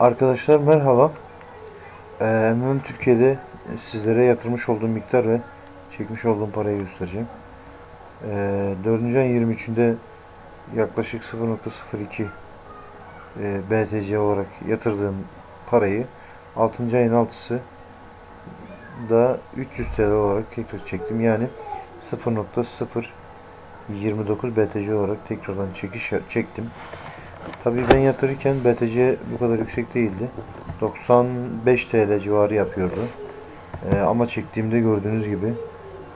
Arkadaşlar merhaba. MMM Türkiye'de sizlere yatırmış olduğum miktar ve çekmiş olduğum parayı göstereceğim. Ee, 4. ayın 23'ünde yaklaşık 0.02 e, BTC olarak yatırdığım parayı 6. ayın 6'sı da 300 TL olarak tekrar çektim. Yani 0.029 BTC olarak tekrardan çekiş çektim. Tabii ben yatırırken BTC bu kadar yüksek değildi. 95 TL civarı yapıyordu. Ee, ama çektiğimde gördüğünüz gibi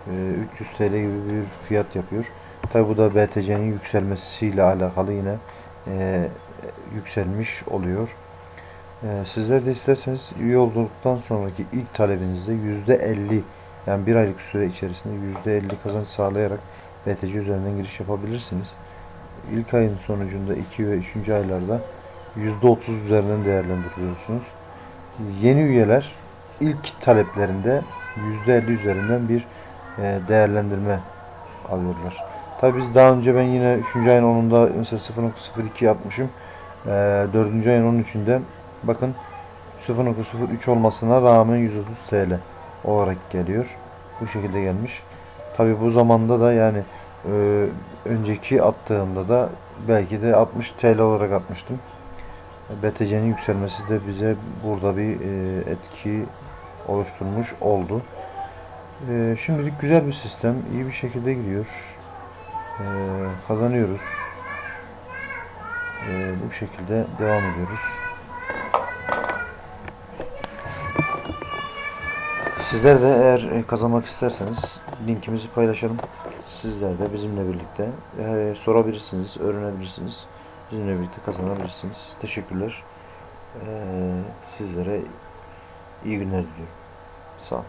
e, 300 TL gibi bir fiyat yapıyor. Tabii bu da BTC'nin yükselmesiyle alakalı yine e, yükselmiş oluyor. E, sizler de isterseniz üye olduktan sonraki ilk talebinizde %50 yani bir aylık süre içerisinde %50 kazanç sağlayarak BTC üzerinden giriş yapabilirsiniz ilk ayın sonucunda 2 ve 3. aylarda %30 üzerinden değerlendiriyorsunuz. Yeni üyeler ilk taleplerinde %50 üzerinden bir e, değerlendirme alıyorlar. Tabi biz daha önce ben yine 3. ayın 10'unda mesela 0.02 yapmışım. 4. ayın 13'ünde bakın 0.03 olmasına rağmen 130 TL olarak geliyor. Bu şekilde gelmiş. Tabi bu zamanda da yani ee, önceki attığımda da belki de 60 TL olarak atmıştım. BTC'nin yükselmesi de bize burada bir e, etki oluşturmuş oldu. E, şimdilik güzel bir sistem. iyi bir şekilde gidiyor. E, kazanıyoruz. Bu şekilde devam ediyoruz. Sizler de eğer kazanmak isterseniz linkimizi paylaşalım. Sizler de bizimle birlikte e, sorabilirsiniz, öğrenebilirsiniz. Bizimle birlikte kazanabilirsiniz. Teşekkürler. E, sizlere iyi günler diliyorum. Sağ olun.